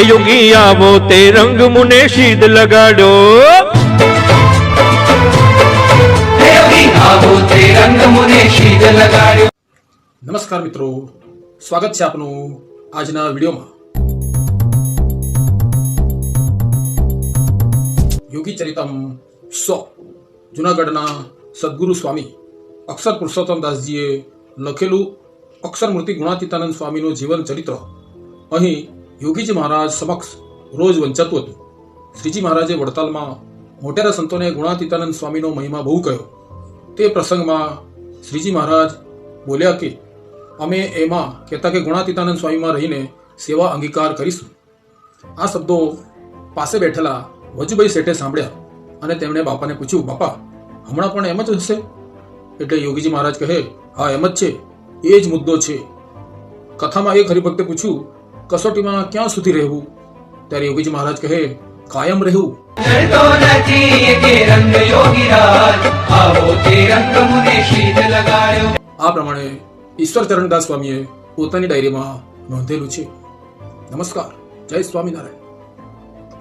હે યોગી આવો તે રંગ મુને શીદ લગાડો નમસ્કાર મિત્રો સ્વાગત છે આપનું આજના વિડીયોમાં. યોગી ચરિતમ સો જુનાગઢના સદગુરુ સ્વામી અક્ષર પુરુષોત્તમ દાસજીએ લખેલું અક્ષર મૂર્તિ ગુણાતીતાનંદ સ્વામીનું જીવન ચરિત્ર. અહીં યોગીજી મહારાજ સમક્ષ રોજ વંચાતું હતું. શ્રીજી મહારાજે વડતાલમાં મોટેરા સંતોને ગુણાતીતાનંદ સ્વામીનો મહિમા બહુ કહ્યો. તે પ્રસંગમાં શ્રીજી મહારાજ બોલ્યા કે, અમે એમાં કહેતા કે ગુણાતીતાનંદ સ્વામીમાં રહીને સેવા અંગીકાર કરીશું. આ શબ્દો પાસે બેઠેલા વજુભાઈ શેઠે સાંભળ્યા અને તેમણે બાપાને પૂછ્યું, બાપા, હમણાં પણ એમ જ હશે? એટલે યોગીજી મહારાજ કહે, હા, એમ જ છે. એ જ મુદ્દો છે. કથામાં એક હરિભક્તે પૂછ્યું કસોટીમાં ક્યાં સુધી રહેવું? ત્યારે યોગીજી મહારાજ કહે કાયમ રહેવું. આ પ્રમાણે ઈશ્વર ચરણદાસ સ્વામીએ પોતાની ડાયરીમાં નોંધેલું છે. નમસ્કાર. જય સ્વામિનારાયણ.